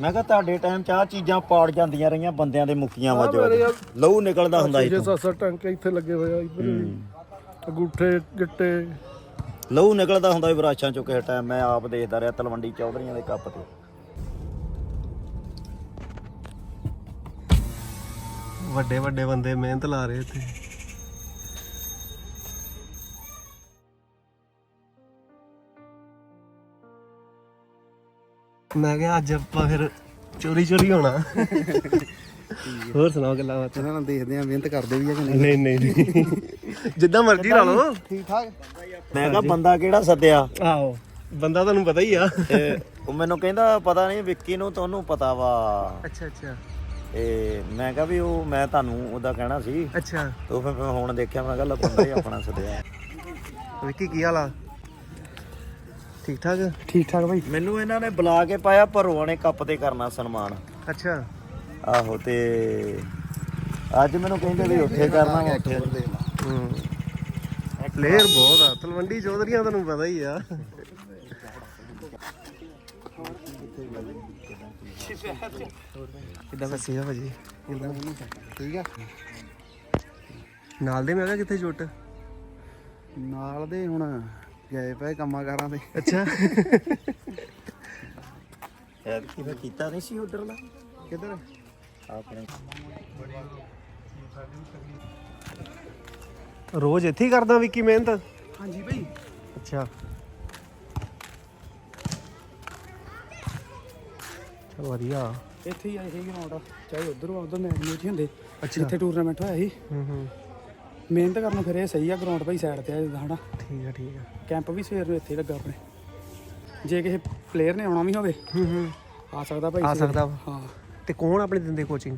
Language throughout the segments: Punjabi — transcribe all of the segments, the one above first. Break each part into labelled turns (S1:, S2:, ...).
S1: ਮੈਂ ਕਿਹਾ ਤੁਹਾਡੇ ਟਾਈਮ 'ਚ ਆ ਚੀਜ਼ਾਂ ਪਾੜ ਜਾਂਦੀਆਂ ਰਹੀਆਂ ਬੰਦਿਆਂ ਦੇ ਮੁੱਕੀਆਂ ਵੱਜ।
S2: ਮੇਰੇ
S1: ਲਹੂ ਨਿਕਲਦਾ ਹੁੰਦਾ ਸੀ
S2: ਜੇ ਸੱਤ ਸੱਤ ਟੰਕੇ ਇੱਥੇ ਲੱਗੇ ਹੋਏ ਆ ਇੱਧਰ ਵੀ। ਅੰਗੂਠੇ ਗਿੱਟੇ।
S1: ਲਹੂ ਨਿਕਲਦਾ ਹੁੰਦਾ ਸੀ ਬਰਾਸ਼ਾਂ ਚੋਂ ਕਿਸੇ ਟਾਈਮ ਮੈਂ ਆਪ ਦੇਖਦਾ ਰਿਹਾ ਤਲਵੰਡੀ ਚੌਧਰੀਆਂ ਦੇ ਕੱਪ ਤੇ।
S3: ਵੱਡੇ ਵੱਡੇ ਬੰਦੇ ਮਿਹਨਤ ਲਾ ਰਹੇ ਇੱਥੇ। ਮੈਂ ਕਿਹਾ ਅੱਜ ਆਪਾਂ ਫਿਰ ਚੋਰੀ ਚੋਰੀ ਹੋਣਾ। ਹੋਰ ਸੁਣਾਓ ਗੱਲਾਂ ਬਾਤਾਂ?
S4: ਇਹਨਾਂ ਨੂੰ ਦੇਖਦੇ ਆ ਮਿਹਨਤ ਕਰਦੇ ਵੀ ਆ ਕਿ ਨਹੀਂ।
S3: ਨਹੀਂ ਨਹੀਂ ਜਿੱਦਾਂ ਮਰਜ਼ੀ ਲਾ ਲਓ।
S4: ਠੀਕ ਠਾਕ
S1: ਮੈਂ ਕਿਹਾ ਬੰਦਾ ਕਿਹੜਾ ਸੱਦਿਆ?
S3: ਆਹੋ ਬੰਦਾ ਤੁਹਾਨੂੰ ਪਤਾ ਹੀ ਆ।
S1: ਉਹ ਮੈਨੂੰ ਕਹਿੰਦਾ ਪਤਾ ਨਹੀਂ ਵਿੱਕੀ ਨੂੰ ਤੁਹਾਨੂੰ ਪਤਾ ਵਾ।
S3: ਅੱਛਾ ਅੱਛਾ।
S1: ਤੇ ਮੈਂ ਕਿਹਾ ਵੀ ਉਹ ਮੈਂ ਤੁਹਾਨੂੰ ਉਹਦਾ ਕਹਿਣਾ ਸੀ।
S3: ਅੱਛਾ।
S1: ਤੇ ਫਿਰ ਮੈਂ ਹੁਣ ਦੇਖਿਆ ਮੈਂ ਕਿਹਾ ਲੈ ਬੰਦਾ ਹੀ ਆਪਣਾ ਸੱਦਿਆ।
S3: ਵਿੱਕੀ ਕੀ ਹਾਲ ਆ? ਠੀਕ ਠਾਕ
S4: ਠੀਕ ਠਾਕ ਭਾਈ
S1: ਮੈਨੂੰ ਇਹਨਾਂ ਨੇ ਬੁਲਾ ਕੇ ਪਾਇਆ ਭਰੋਆ ਨੇ ਕੱਪ ਤੇ ਕਰਨਾ ਸਨਮਾਨ।
S3: ਅੱਛਾ।
S1: ਆਹੋ ਤੇ ਅੱਜ ਮੈਨੂੰ ਕਹਿੰਦੇ ਵੀ ਉੱਥੇ ਕਰਨਾ ਉੱਥੇ।
S3: ਹੂੰ। ਪਲੇਅਰ ਬਹੁਤ ਆ ਤਲਵੰਡੀ ਚੌਧਰੀਆਂ ਤੁਹਾਨੂੰ ਪਤਾ ਹੀ ਆ। ਕਿੱਦਾਂ ਫਸੀਆ ਭਾਜੀ? ਕਿੱਦਾਂ?
S4: ਠੀਕ ਆ।
S3: ਨਾਲ ਦੇ ਮੈਂ ਕਿਹਾ ਕਿੱਥੇ ਜੁੱਟ
S4: ਨਾਲ ਦੇ ਹੁਣ ਗਏ ਪਏ ਕੰਮਾਂ ਕਾਰਾਂ ਤੇ।
S3: ਅੱਛਾ।
S1: ਐ ਕਿਵੇਂ ਕੀਤਾ ਨਹੀਂ ਸੀ ਉਧਰਲਾ
S4: ਕਿੱਧਰ?
S1: ਆਪਣੇ।
S3: ਰੋਜ਼ ਇੱਥੇ ਹੀ ਕਰਦਾ ਵਿੱਕੀ ਮਿਹਨਤ?
S4: ਹਾਂਜੀ ਭਾਈ
S3: ਅੱਛਾ। ਚਲ ਵਧੀਆ।
S4: ਇੱਥੇ ਹੀ ਆਏ ਸੀ ਗਰਾਊਂਡ ਚਾਹੇ ਉਧਰ ਉਧਰ ਮੈਚ ਮੈਚ ਹੁੰਦੇ।
S3: ਅੱਛਾ।
S4: ਜਿੱਥੇ ਟੂਰਨਾਮੈਂਟ ਹੋਇਆ ਸੀ।
S3: ਹੂੰ ਹੂੰ।
S4: ਮਿਹਨਤ ਕਰਨ ਫਿਰ ਇਹ ਸਹੀ ਆ ਗਰਾਊਂਡ ਭਾਈ ਸਾਈਡ ਤੇ ਆ ਜਿੱਦਾਂ ਹਨਾ?
S3: ਠੀਕ ਆ ਠੀਕ ਆ।
S4: ਕੈਂਪ ਵੀ ਸਵੇਰ ਨੂੰ ਇੱਥੇ ਹੀ ਲੱਗਾ ਆਪਣੇ। ਜੇ ਕਿਸੇ ਪਲੇਅਰ ਨੇ ਆਉਣਾ ਵੀ ਹੋਵੇ
S3: ਹੂੰ ਹੂੰ।
S4: ਆ ਸਕਦਾ ਭਾਈ
S3: ਆ
S4: ਸਵੇਰੇ।
S3: ਸਕਦਾ ਵਾ।
S4: ਹਾਂ।
S3: ਤੇ ਕੌਣ ਆਪਣੇ ਦਿੰਦੇ ਕੋਚਿੰਗ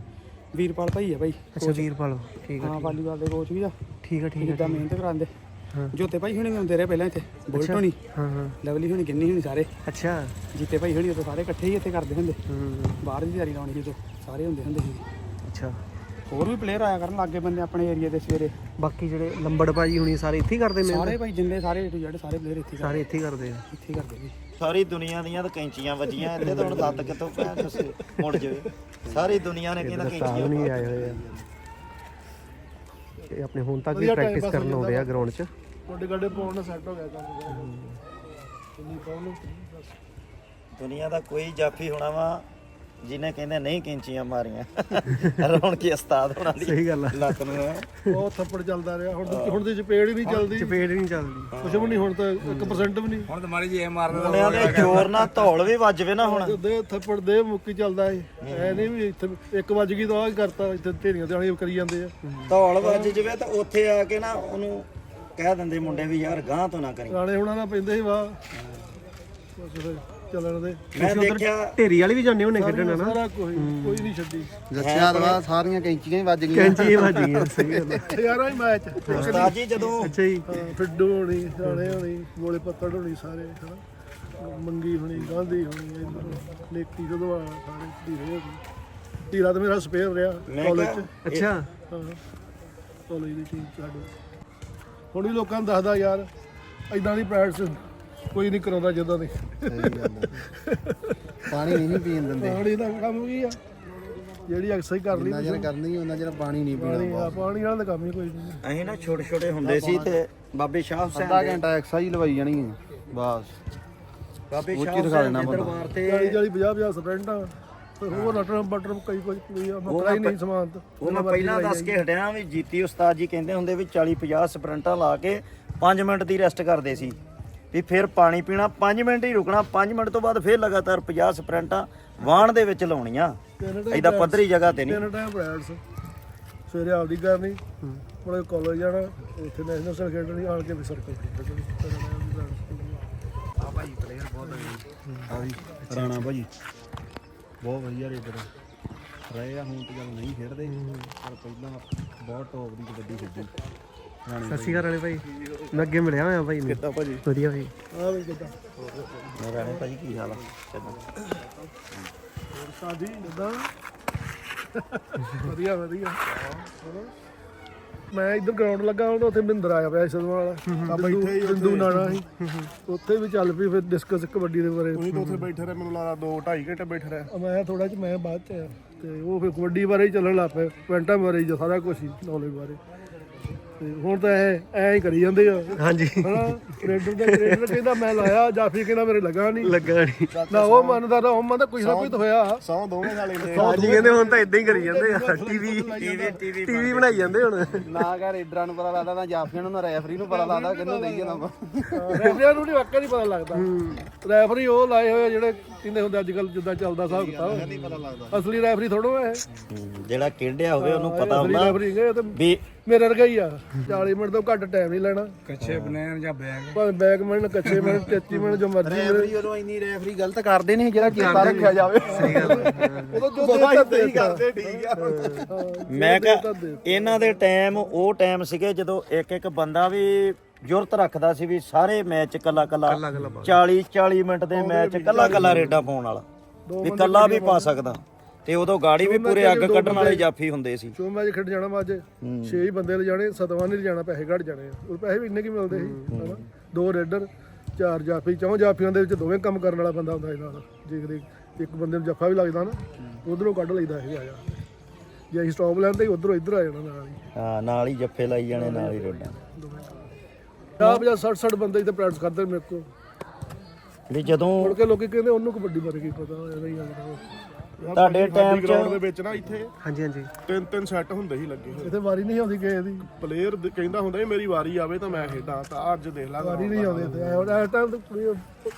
S4: ਵੀਰਪਾਲ ਭਾਈ ਆ ਭਾਈ
S3: ਅੱਛਾ ਵੀਰਪਾਲ। ਠੀਕ ਆ
S4: ਹਾਂ ਵਾਲੀਬਾਲ ਦੇ ਕੋਚ ਵੀ ਆ।
S3: ਠੀਕ ਆ ਠੀਕ ਆ
S4: ਜਿੱਦਾਂ ਮਿਹਨਤ ਕਰਾਉਂਦੇ।
S3: ਹਾਂ।
S4: ਜੋਤੇ ਭਾਈ ਹੁਣੀ ਵੀ ਆਉਂਦੇ ਰਹੇ ਪਹਿਲਾਂ ਇੱਥੇ ਬੁਲਟ ਹੋਣੀ।
S3: ਹਾਂ ਹਾਂ।
S4: ਲਵਲੀ ਹੁਣੀ ਗਿੰਨੀ ਹੁਣੀ ਸਾਰੇ।
S3: ਅੱਛਾ।
S4: ਜੀਤੇ ਭਾਈ ਹੁਣੀ ਉਦੋਂ ਸਾਰੇ ਇਕੱਠੇ ਹੀ ਇੱਥੇ ਕਰਦੇ ਹੁੰਦੇ।
S3: ਹੂੰ
S4: ਬਾਹਰ ਦੀ ਤਿਆਰੀ ਲਾਉਣੀ ਉਦੋਂ ਸਾਰੇ ਹੁੰਦੇ ਹੁੰਦੇ ਸੀ।
S3: ਅੱਛਾ।
S4: ਹੋਰ ਵੀ ਪਲੇਅਰ ਆਇਆ ਕਰਨ ਲੱਗੇ ਬੰਦੇ ਆਪਣੇ ਏਰੀਆ ਦੇ ਸਵੇਰੇ।
S3: ਬਾਕੀ ਜਿਹੜੇ ਲੰਬੜ ਭਾਜੀ ਹੁਣੀ ਸਾਰੇ ਇੱਥੇ ਹੀ ਕਰਦੇ ਮਿਹਨਤ
S4: ਸਾਰੇ ਭਾਈ ਜਿੰਨੇ ਸਾਰੇ ਜਿਹੜੇ ਸਾਰੇ ਪਲੇਅਰ ਇੱਥੇ ਹੀ
S3: ਸਾਰੇ ਇੱਥੇ ਹੀ ਕਰਦੇ ਆ।
S4: ਕਰਦੇ- ਇੱਥੇ ਹੀ ਕਰਦੇ ਜੀ।
S1: ਸਾਰੀ ਦੁਨੀਆ ਦੀਆਂ ਤਾਂ ਕੈਂਚੀਆਂ ਵੱਜੀਆਂ ਇੱਥੇ ਤਾਂ ਹੁਣ ਲੱਤ ਕਿੱਥੋਂ ਪੈ ਤੁਸੀਂ ਮੁੜ ਜਾਵੇ ਸਾਰੀ ਦੁਨੀਆ ਨੇ ਕਹਿੰਦਾ
S3: ਸਾਹ
S1: ਕੈਂਚੀਆਂ
S3: ਨਹੀਂ ਆਏ ਹੋਏ ਆ। ਇਹ ਆਪਣੇ ਹੁਣ ਤੱਕ ਵੀ ਪ੍ਰੈਕਟਿਸ ਕਰਨ ਆਉਂਦੇ ਆ ਗਰਾਊਂਡ 'ਚ।
S2: ਗੋਡੇ ਗਾਡੇ ਪਾਉਣ ਨਾਲ ਸੈੱਟ ਹੋ ਗਿਆ ਕੰਮ ਕਿੰਨੀ ਪਾਉਣ ਨੂੰ
S1: ਦੁਨੀਆ ਦਾ ਕੋਈ ਜਾਫੀ ਹੋਣਾ ਵਾ ਜਿਹਨੇ ਕਹਿੰਦੇ ਨਹੀਂ ਕੈਂਚੀਆਂ ਮਾਰੀਆਂ। ਰੌਣ ਕੀ ਉਸਤਾਦ ਹੋਣਾ ਦੀ
S3: ਸਹੀ ਗੱਲ ਆ।
S1: ਲੱਤ ਨੂੰ ਐ।
S2: ਬਹੁਤ ਥੱਪੜ ਚੱਲਦਾ ਰਿਹਾ। ਹੁਣ ਹੁਣ ਦੀ ਚਪੇੜ ਹੀ ਨਹੀਂ ਚੱਲਦੀ।
S3: ਚਪੇੜ ਨਹੀਂ ਚੱਲਦੀ।
S2: ਕੁਛ ਵੀ ਨਹੀਂ ਹੁਣ ਤਾਂ 1% ਵੀ ਨਹੀਂ।
S1: ਮੁੰਡਿਆਂ ਦੇ ਜ਼ੋਰ ਨਾਲ ਧੌਲ ਵੀ ਵੱਜਵੇ ਨਾ ਹੁਣ।
S2: ਦੇ ਥੱਪੜ ਦੇ ਮੁੱਕੀ ਚੱਲਦਾ ਏ। ਐ ਨਹੀਂ ਵੀ ਇੱਥੇ ਇੱਕ ਵੱਜ ਗਈ ਤਾਂ ਆ ਕਰਤਾ ਇੱਥੇ ਢੇਰੀਆਂ ਤੇ ਆਣੀ ਕਰੀ ਜਾਂਦੇ ਆ।
S1: ਧੌਲ ਵੱਜ ਜਵੇ ਤਾਂ ਉੱਥੇ ਆ ਕੇ ਨਾ ਉਹਨੂੰ ਕਹਿ ਦਿੰਦੇ ਮੁੰਡੇ ਵੀ ਯਾਰ ਗਾਂ ਤੋਂ ਨਾ ਕਰੀ।
S2: ਗਾਣੇ ਹੁਣਾਂ ਨਾਲ ਪੈਂਦੇ ਸੀ ਫਿਰ ਚੱਲਣ ਦੇ।
S1: ਮੈਂ ਦੇਖਿਆ
S3: ਢੇਰੀ ਵਾਲੀ ਵੀ ਜਾਂਦੇ ਹੁੰਦੇ ਖੇਡਣ ਨਾ
S2: ਸਾਰਾ ਕੋਈ ਕੋਈ ਨਹੀਂ ਛੱਡੀ।
S4: ਜੱਸਿਆ ਦਵਾ ਸਾਰੀਆਂ ਕੈਂਚੀਆਂ ਹੀ ਵੱਜ ਗਈਆਂ।
S3: ਕੈਂਚੀ ਵੱਜ ਗਈਆਂ ਸਹੀ ਗੱਲ ਆ।
S2: ਯਾਰਾ ਹੀ ਮੈਚ
S1: ਉਸਤਾਦ ਜੀ ਜਦੋਂ
S3: ਅੱਛਾ ਜੀ।
S2: ਫਿੱਡੂ ਹੋਣੀ ਸਾਲੇ ਹੋਣੀ ਗੋਲੇ ਪੱਤੜ ਹੋਣੀ ਸਾਰੇ ਹਨਾ? ਮੰਗੀ ਹੋਣੀ ਗਾਂਧੀ ਹੋਣੀ ਇੱਧਰ ਨੇਕੀ ਸਦਵਾ ਸਾਰੇ ਧੀਰੇ ਹੋਣੀ ਧੀਰਾ ਤਾਂ ਮੇਰਾ ਸਪੇਅਰ ਰਿਹਾ
S1: ਮੈਂ
S2: ਕਾਲਜ
S1: ਕਿਹਾ
S2: ਚ।
S3: ਅੱਛਾ।
S2: ਹਾਂ ਕਾਲਜ ਦੀ ਟੀਮ ਸਾਡੇ। ਹੁਣ ਵੀ ਲੋਕਾਂ ਨੂੰ ਦੱਸਦਾ ਯਾਰ ਐਦਾਂ ਦੀ ਪ੍ਰੈਕਟਿਸ ਕੋਈ ਨਹੀਂ ਕਰਾਉਂਦਾ ਜਦੋਂ ਦੀ।
S4: ਸਹੀ ਗੱਲ ਆ। ਪਾਣੀ ਨਹੀਂ ਪੀਣ ਦਿੰਦੇ।
S2: ਪਾਣੀ ਦਾ ਕੰਮ ਕੀ ਆ? ਜਿਹੜੀ ਐਕਸਰਸਾਈਜ਼ ਕਰ ਲਈ
S4: ਜਿੰਨਾ ਚਿਰ ਕਰਨੀ ਉਹਨਾਂ ਚਿਰ ਪਾਣੀ ਨਹੀਂ
S2: ਪਾਣੀ
S4: ਪੀਣਾ
S2: ਆ ਪਾਣੀ ਵਾਲਾ ਤਾਂ ਕੰਮ ਹੀ ਕੋਈ ਨਹੀਂ।
S1: ਅਸੀਂ ਨਾ ਛੋਟੇ ਛੋਟੇ ਹੁੰਦੇ ਸੀ ਤੇ ਬਾਬੇ ਸ਼ਾਹ
S4: ਅੱਧਾ
S1: ਹੁਸੈਨ ਦੇ
S4: ਘੰਟਾ ਐਕਸਰਸਾਈਜ਼ ਲਵਾਈ ਜਾਣੀ ਹੈ ਬਸ।
S1: ਬਾਬੇ ਸ਼ਾਹ
S4: ਦਿਖਾ
S1: ਹੁਸੈਨ
S4: ਦੇਣਾ
S1: ਦੇ
S4: ਬੰਦਾ।
S1: ਦਰਬਾਰ ਤੇ
S2: 40 40 50 50 ਸਪ੍ਰਿੰਟਾਂ ਤੇ ਹੋਰ ਨਟਰ ਬਟਰ ਕਈ ਕੁਝ ਕੋਈ ਆ ਮਕਰਾ ਹੀ ਨਹੀਂ ਸਮਾਨ ਤਾਂ।
S1: ਉਹ ਮੈਂ ਪਹਿਲਾਂ ਦੱਸ ਕੇ ਹਟਿਆ ਵੀ ਜੀਤੀ ਉਸਤਾਦ ਜੀ ਕਹਿੰਦੇ ਹੁੰਦੇ ਵੀ 40 50 ਸਪ੍ਰਿੰਟਾਂ ਲਾ ਕੇ 5 ਮਿੰਟ ਦੀ ਰੈਸਟ ਕਰਦੇ ਸੀ। ਵੀ ਫਿਰ ਪਾਣੀ ਪੀਣਾ 5 ਮਿੰਟ ਹੀ ਰੁਕਣਾ 5 ਮਿੰਟ ਤੋਂ ਬਾਅਦ ਫਿਰ ਲਗਾਤਾਰ 50 ਸਪ੍ਰਿੰਟਾਂ ਵਾਹਣ ਦੇ ਵਿੱਚ ਲਾਉਣੀਆਂ। ਐਦਾਂ ਪੱਧਰੀ ਜਗ੍ਹਾ ਤੇ ਨਹੀਂ।
S2: ਤਿੰਨ ਟਾਈਮ ਪ੍ਰੈਕਟਿਸ ਸਵੇਰੇ ਆਪਦੀ ਕਰਨੀ ਮੁੜੇ ਕਾਲਜ ਜਾਣਾ ਉੱਥੇ ਨੈਸ਼ਨਲ ਸਰ ਖੇਡਣੀ ਆਣ ਕੇ ਵੀ ਸਰਕਲ।
S4: ਆ ਵੀ ਰਾਣਾ ਭਾਜੀ ਬਹੁਤ ਵਧੀਆ ਰੇਡਰ ਰਹੇ ਆ ਹੁਣ ਤੇ ਜਦੋਂ ਨਹੀਂ ਖੇਡਦੇ ਪਰ ਪਹਿਲਾਂ ਬਹੁਤ ਟੌਪ ਦੀ ਕਬੱਡੀ ਖੇਡੀ।
S3: ਸਤਿ ਸ਼੍ਰੀ ਅਕਾਲ ਵਾਲੇ ਭਾਈ। ਮੈਂ ਅੱਗੇ ਮਿਲਿਆ ਹੋਇਆ ਭਾਈ ਨੂੰ।
S4: ਕਿੱਦਾਂ ਭਾਜੀ?
S3: ਵਧੀਆ ਭਾਈ।
S2: ਆਹ ਵੀ ਕਿਦਾਂ?
S1: ਮੇਰਾ ਨੇ ਭਾਜੀ ਕੀ ਹਾਲ ਆ? ਚੱਲੋ।
S2: ਸਾਡੀ ਕਿਦਾਂ? ਵਧੀਆ ਵਧੀਆ। ਮੈਂ ਇੱਧਰ ਗਰਾਊਂਡ ਲੱਗਾ ਹੁਣ ਉੱਥੇ ਮਹਿੰਦਰ ਆਇਆ ਪਿਆ ਸਦਵਾ ਵਾਲਾ।
S4: ਹੀ
S2: ਬਿੰਦੂ ਨਾਣਾ ਸੀ। ਉੱਥੇ ਵੀ ਚੱਲ ਪਈ ਫਿਰ ਡਿਸਕਸ ਕਬੱਡੀ ਦੇ ਬਾਰੇ।
S4: ਤੁਸੀਂ ਤਾਂ ਉੱਥੇ ਬੈਠੇ ਰਹੇ ਮੈਨੂੰ ਲੱਗਦਾ 2 2.5 ਘੰਟੇ ਬੈਠੇ ਰਹੇ।
S2: ਮੈਂ ਥੋੜਾ ਜਿਹਾ ਮੈਂ ਬਾਅਦ ਚ ਆਇਆ। ਤੇ ਉਹ ਫਿਰ ਕਬੱਡੀ ਬਾਰੇ ਹੀ ਚੱਲਣ ਲੱਗ ਪਏ ਪੁਆਇੰਟਾਂ ਬਾਰੇ ਹੀ ਸਾਰਾ ਕੁਝ ਹੀ ਨੌਲੇਜ ਬਾਰੇ। ਤੇ ਹੁਣ ਤਾਂ ਐ ਐ ਹੀ ਕਰੀ ਜਾਂਦੇ ਆ।
S3: ਹਾਂਜੀ।
S2: ਹਨਾ ਰੇਡਰ ਦਾ ਰੇਡਰ ਕਹਿੰਦਾ ਮੈਂ ਲਾਇਆ ਜਾਫੀ ਕਹਿੰਦਾ ਮੇਰੇ ਲੱਗਾ ਨਹੀਂ
S3: ਲੱਗਾ ਨਹੀਂ
S2: ਨਾ ਉਹ ਮੰਨਦਾ ਨਾ ਉਹ ਮੰਨਦਾ ਕੁਝ ਨਾ ਕੁਝ ਤਾਂ ਹੋਇਆ।
S4: ਸੌ ਦੋਵੇਂ ਖਾ ਲੈਂਦੇ
S3: ਹਾਂਜੀ ਕਹਿੰਦੇ ਹੁਣ ਤਾਂ ਇਦਾਂ ਹੀ ਕਰੀ ਜਾਂਦੇ ਆ। ਟੀਵੀ ਟੀਵੀ ਟੀਵੀ ਬਣਾਈ ਜਾਂਦੇ ਹੁਣ।
S5: ਨਾ ਕਰ ਰੇਡਰਾਂ ਨੂੰ ਪਤਾ ਲੱਗਦਾ ਨਾ ਜਾਫੀਆਂ ਨੂੰ ਨਾ ਰੈਫਰੀ ਨੂੰ ਪਤਾ ਲੱਗਦਾ ਕਿੰਨੂੰ ਦੇਈਏ ਨਾ
S2: ਰੈਫਰੀਆਂ ਨੂੰ ਨਹੀਂ ਵਾਕਿਆ ਨਹੀਂ ਪਤਾ ਲੱਗਦਾ। ਰੈਫਰੀ ਉਹ ਲਾਏ ਹੋਏ ਜਿਹੜੇ ਕਹਿੰਦੇ ਹੁੰਦੇ ਅੱਜ ਕੱਲ ਜਿੱਦਾਂ ਚੱਲਦਾ ਹਿਸਾਬ ਕਿਤਾਬ। ਅਸਲੀ ਰੈਫਰੀ ਥੋੜੋ ਹੈ
S1: ਜਿਹੜਾ ਖੇਡਿਆ ਹੋਵੇ ਉਹਨੂੰ ਪਤਾ ਹੁੰਦਾ ਵੀ
S2: ਮੇਰੇ ਵਰਗਾ ਹੀ ਆ। 40 ਮਿੰਟ ਤੋਂ ਘੱਟ ਟਾਈਮ ਨਹੀਂ ਲੈਣਾ।
S5: ਕੱਚੇ ਬਨੈਣ ਜਾਂ ਬੈਗ
S2: ਭਾਵੇਂ ਬੈਕ ਮਿੰਟ ਕੱਚੇ ਮਿੰਟ 33 ਮਿੰਟ ਜੋ ਮਰਜ਼ੀ
S5: ਰੈਫਰੀ ਉਦੋਂ ਇੰਨੀ ਰੈਫਰੀ ਗਲਤ ਕਰਦੇ ਨਹੀਂ ਜਿਹੜਾ ਚੇਤਾ ਰੱਖਿਆ ਜਾਵੇ। ਸਹੀ ਗੱਲ
S2: ਉਦੋਂ ਜੋ ਦੇਤਾ
S4: ਸਹੀ ਕਰਦੇ ਠੀਕ ਆ।
S1: ਮੈਂ ਕਿਹਾ ਇਹਨਾਂ ਦੇ ਟਾਈਮ ਉਹ ਟਾਈਮ ਸੀਗੇ ਜਦੋਂ ਇੱਕ ਇੱਕ ਬੰਦਾ ਵੀ ਜੁਰਤ ਰੱਖਦਾ ਸੀ ਵੀ ਸਾਰੇ ਮੈਚ ਕੱਲਾ ਕੱਲਾ 40 40 ਮਿੰਟ ਦੇ ਮੈਚ ਕੱਲਾ ਕੱਲਾ ਰੇਡਾ ਪਾਉਣ ਵਾਲਾ। ਵੀ ਕੱਲਾ ਵੀ ਪਾ ਸਕਦਾ। ਤੇ ਉਦੋਂ ਗਾੜੀ ਵੀ ਪੂਰੇ ਅੱਗ ਕੱਢਣ ਵਾਲੇ ਜਾਫੀ ਹੁੰਦੇ ਸੀ।
S2: ਸ਼ੋ ਮੈਚ ਖੇਡ ਜਾਣਾ ਵਾ ਅੱਜ 6 ਹੀ ਬੰਦੇ ਲੈ ਜਾਣੇ ਸਤਵਾਂ ਨਹੀਂ ਜਾਣਾ ਪੈਸੇ ਘੱਟ ਜਾਣੇ ਆ। ਉਹ ਪੈਸੇ ਵੀ ਇੰਨੇ ਕੀ ਮਿਲਦੇ ਸੀ ਹਨਾ? ਦੋ ਰੇਡਰ ਚਾਰ ਜਾਫੀ ਚੌਂ ਜਾਫੀਆਂ ਦੇ ਵਿੱਚ ਦੋਵੇਂ ਕੰਮ ਕਰਨ ਵਾਲਾ ਬੰਦਾ ਹੁੰਦਾ ਇਹਨਾਂ ਦਾ ਜੇ ਕਿਤੇ ਇੱਕ ਬੰਦੇ ਨੂੰ ਜੱਫਾ ਵੀ ਲੱਗਦਾ ਨਾ ਉਧਰੋਂ ਕੱਢ ਲਈਦਾ ਇਹ ਆ ਜਾ। ਜੇ ਅਸੀਂ ਸਟਾਪ ਲੈਂਦੇ ਉਧਰੋਂ ਇੱਧਰ ਆ ਜਾਣਾ ਨਾਲ ਹੀ।
S1: ਹਾਂ ਨਾਲ ਹੀ ਜੱਫੇ ਲਾਈ ਜਾਣੇ ਨਾਲ ਹੀ ਰੇਡਾਂ।
S2: 50 50 60 60 ਬੰਦੇ ਇੱਥੇ ਪ੍ਰੈਕਟਿਸ ਕਰਦੇ ਮੇਰੇ ਕੋਲ।
S1: ਵੀ ਜਦੋਂ
S2: ਮੁੜ ਕੇ ਲੋਕੀ ਕਹਿੰਦੇ ਉਹਨੂੰ ਕਬੱਡੀ ਬਾਰੇ ਕੀ ਪਤਾ ਐਵੇਂ ਹੀ ਆ
S1: ਤੁਹਾਡੇ ਟਾਈਮ 'ਚ
S4: ਗਰਾਊਂਡ ਦੇ ਵਿੱਚ ਨਾ ਇੱਥੇ
S3: ਹਾਂਜੀ ਹਾਂਜੀ।
S4: ਤਿੰਨ ਤਿੰਨ ਸੈੱਟ ਹੁੰਦੇ ਸੀ ਲੱਗੇ ਹੋਏ।
S2: ਇੱਥੇ ਵਾਰੀ ਨਹੀਂ ਆਉਂਦੀ ਕਿਸੇ ਦੀ।
S4: ਪਲੇਅਰ ਕਹਿੰਦਾ ਹੁੰਦਾ ਸੀ ਮੇਰੀ ਵਾਰੀ ਆਵੇ ਤਾਂ ਮੈਂ ਖੇਡਾਂ ਤਾਂ ਅੱਜ ਦੇਖ ਲਾ
S2: ਵਾਰੀ ਨਹੀਂ ਆਉਂਦੀ ਇੱਥੇ। ਐ ਟਾਈਮ ਤੇ ਕੋਈ